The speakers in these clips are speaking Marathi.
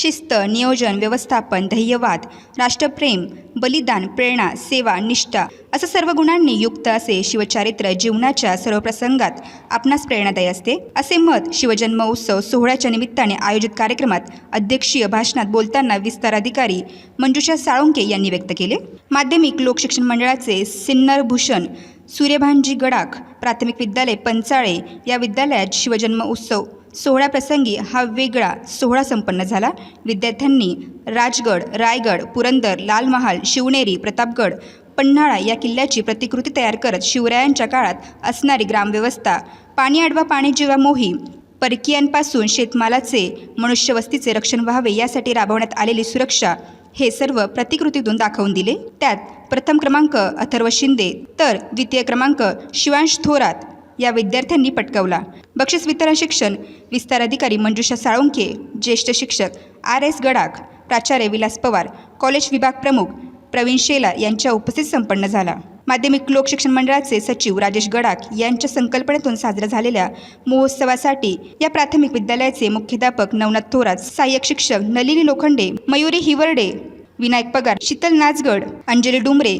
शिस्त नियोजन व्यवस्थापन ध्येयवाद राष्ट्रप्रेम बलिदान प्रेरणा सेवा निष्ठा असं सर्व गुणांनी युक्त असे शिवचारित्र्य जीवनाच्या सर्व प्रसंगात आपणास प्रेरणादायी असते. असे मत शिवजन्म उत्सव सोहळ्याच्या निमित्ताने आयोजित कार्यक्रमात अध्यक्षीय भाषणात बोलताना विस्तार अधिकारी मंजुषा साळुंके यांनी व्यक्त केले. माध्यमिक लोकशिक्षण मंडळाचे सिन्नर भूषण सूर्यभानजी गडाख प्राथमिक विद्यालय पंचाळे या विद्यालयात शिवजन्म उत्सव सोहळ्याप्रसंगी हा वेगळा सोहळा संपन्न झाला. विद्यार्थ्यांनी राजगड रायगड पुरंदर लाल महाल शिवनेरी प्रतापगड पन्हाळा या किल्ल्याची प्रतिकृती तयार करत शिवरायांच्या काळात असणारी ग्रामव्यवस्था पाणी आडवा पाणी जिवा मोहीम परकीयांपासून शेतमालाचे मनुष्यवस्तीचे रक्षण व्हावे यासाठी राबवण्यात आलेली सुरक्षा हे सर्व प्रतिकृतीतून दाखवून दिले. त्यात प्रथम क्रमांक अथर्व शिंदे तर द्वितीय क्रमांक शिवांश थोरात या विद्यार्थ्यांनी पटकावला. बक्षीस वितरण शिक्षण विस्तार अधिकारी मंजुषा साळुंके ज्येष्ठ शिक्षक आर एस गडाख प्राचार्य विलास पवार कॉलेज विभाग प्रमुख प्रवीण शेला यांच्या उपस्थित संपन्न झाला. माध्यमिक लोकशिक्षण मंडळाचे सचिव राजेश गडाख यांच्या संकल्पनेतून साजऱ्या झालेल्या महोत्सवासाठी या प्राथमिक विद्यालयाचे मुख्याध्यापक नवनाथ थोरात सहाय्यक शिक्षक नलिनी लोखंडे मयुरी हिवरडे विनायक पगार शीतल नाचगड अंजली डुमरे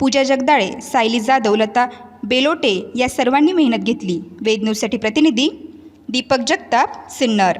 पूजा जगदाळे सायली जाधव लता बेलोटे या सर्वांनी मेहनत घेतली. वेद प्रतिनिधी दीपक जगताप सिन्नर.